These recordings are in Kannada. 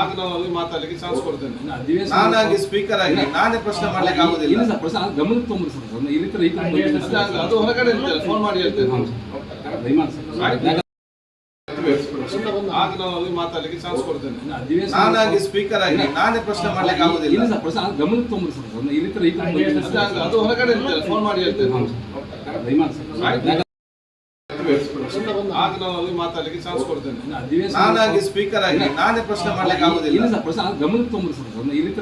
ಆಗ ಅಲ್ಲಿ ಮಾತಾಡಲಿಕ್ಕೆ ಚಾನ್ಸ್ ಕೊಡ್ತೇನೆ. ನಾನಾಗಿ ಸ್ಪೀಕರ್ ಆಗಿ ನಾನೇ ಪ್ರಶ್ನೆ ಮಾಡ್ಲಿಕ್ಕೆ ಆಗುದಿಲ್ಲ. ಇಲ್ಲ ಸರ್ ಪ್ರಶ್ನೆ ಗಮನಕ್ಕೆ ತೊಗೊಂಡ್ರಿ ಸರ್. ಈ ರೀತಿ ಅದು ಹೊರಗಡೆ ಫೋನ್ ಮಾಡಿ ಹೇಳ್ತೇನೆ. ಆಗ ಅಲ್ಲಿ ಮಾತಾಡ್ಲಿಕ್ಕೆ ಚಾನ್ಸ್ ಕೊಡ್ತೇನೆ. ನಾನಾಗಿ ಸ್ಪೀಕರ್ ಆಗಿ ನಾನೇ ಪ್ರಶ್ನೆ ಮಾಡ್ಲಿಕ್ಕೆ ಇಲ್ಲ ಆಗುದಿಲ್ಲ. ಗಮನಕ್ಕೆ ತೊಗೊಂಡ್ರಿ ಸರ್. ಈ ರೀತಿ ಅದು ಹೊರಗಡೆ ಫೋನ್ ಮಾಡಿ ಹೇಳ್ತೇನೆ. ಆಗ ಅಲ್ಲಿ ಮಾತಾಡ್ಲಿಕ್ಕೆ ಚಾನ್ಸ್ ಕೊಡ್ತೇನೆ. ನಾನಾಗಿ ಸ್ಪೀಕರ್ ಆಗಿ ನಾನೇ ಪ್ರಶ್ನೆ ಮಾಡ್ಲಿಕ್ಕೆ ಆಗುದಿಲ್ಲ. ಗಮನಕ್ಕೆ ಸರ್. ಈ ರೀತಿ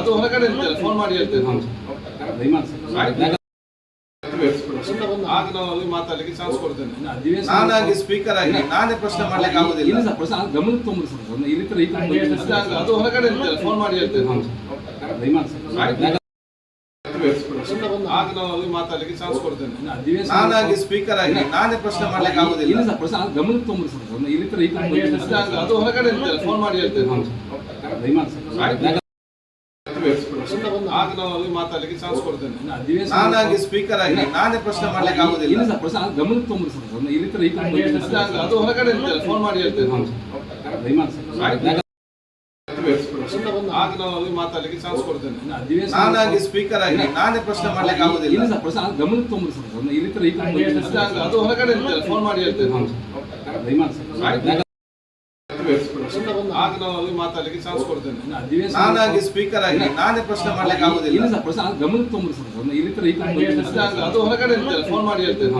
ಅದು ಹೊರಗಡೆ ಫೋನ್ ಮಾಡಿ ಹೇಳ್ತೇನೆ. ಆಗ ಅಲ್ಲಿ ಮಾತಾಡ್ಲಿಕ್ಕೆ ಚಾನ್ಸ್ ಕೊಡ್ತೇನೆ. ನಾನಾಗಿ ಸ್ಪೀಕರ್ ಆಗಿ ನಾನೇ ಪ್ರಶ್ನೆ ಮಾಡ್ಲಿಕ್ಕೆ ಆಗುದಿಲ್ಲ. ಗಮನಕ್ಕೆ ತೊಗೊಂಡ್ರಿ ಸರ್. ಈ ರೀತಿ ಅದು ಹೊರಗಡೆ ಫೋನ್ ಮಾಡಿ ಹೇಳ್ತೇನೆ. ಆಗ ನಾವು ಅಲ್ಲಿ ಮಾತಾಡ್ಲಿಕ್ಕೆ ಚಾನ್ಸ್ ಕೊಡ್ತೇನೆ ನಾನಾಗಿ ಸ್ಪೀಕರ್ ಆಗಿ ನಾನೇ ಪ್ರಶ್ನೆ ಮಾಡ್ಲಿಕ್ಕೆ ಇಲ್ಲ ಆಗುದಿಲ್ಲ ಗಮನಕ್ಕೆ ತೊಗೊಂಡ್ರಿ ಸರ್ ಸರ್. ಅಲ್ಲ, ಅದು ಹೊರಗಡೆ ಇರ್ತದೆ ಫೋನ್ ಮಾಡಿ ಹೇಳ್ತೇನೆ. ಆಗ ನಾವು ಅಲ್ಲಿ ಮಾತಾಡ್ಲಿಕ್ಕೆ ಚಾನ್ಸ್ ಕೊಡ್ತೇನೆ. ನಾನಾಗಿ ಸ್ಪೀಕರ್ ಆಗಿ ನಾನೇ ಪ್ರಶ್ನೆ ಮಾಡ್ಲಿಕ್ಕೆ ಇಲ್ಲ ಆಗುದಿಲ್ಲ. ಸರ್ ಪ್ರಶ್ನೆ ಗಮನಕ್ಕೆ ತೊಗೊಂಡ್ರಿ ಸರ್. ಇಲ್ಲಿ. ಅಲ್ಲ, ಅದು ಹೊರಗಡೆ ಇರ್ತದೆ ಫೋನ್ ಮಾಡಿ ಹೇಳ್ತೇನೆ. ಯಾಕಂದ್ರೆ ಆಗ ನಾವು ಅಲ್ಲಿ ಮಾತಾಡ್ಲಿಕ್ಕೆ ಚಾನ್ಸ್ ಕೊಡ್ತೇನೆ. ನಾನಾಗಿ ಸ್ಪೀಕರ್ ಆಗಿ ನಾನೇ ಪ್ರಶ್ನೆ ಮಾಡ್ಲಿಕ್ಕೆ ಆಗುದಿಲ್ಲ. ಗಮನಕ್ಕೆ ತೊಗೊಂಡ್ರಿ ಸರ್. ಈ ರೀತಿ ಅದು ಹೊರಗಡೆ ಫೋನ್ ಮಾಡಿ ಹೇಳ್ತೇನೆ. ಆಗ ನಾವು ಅಲ್ಲಿ ಮಾತಾಡ್ಲಿಕ್ಕೆ ಚಾನ್ಸ್ ಕೊಡ್ತೇನೆ. ನಾನಾಗಿ ಸ್ಪೀಕರ್ ಆಗಿ ನಾನೇ ಪ್ರಶ್ನೆ ಮಾಡ್ಲಿಕ್ಕೆ ಆಗುದಿಲ್ಲ. ಗಮನಕ್ಕೆ ತೊಗೊಂಡ್ರಿ ಸರ್. ಈ ರೀತಿ ಅದು ಹೊರಗಡೆ ಫೋನ್ ಮಾಡಿ ಹೇಳ್ತೇನೆ.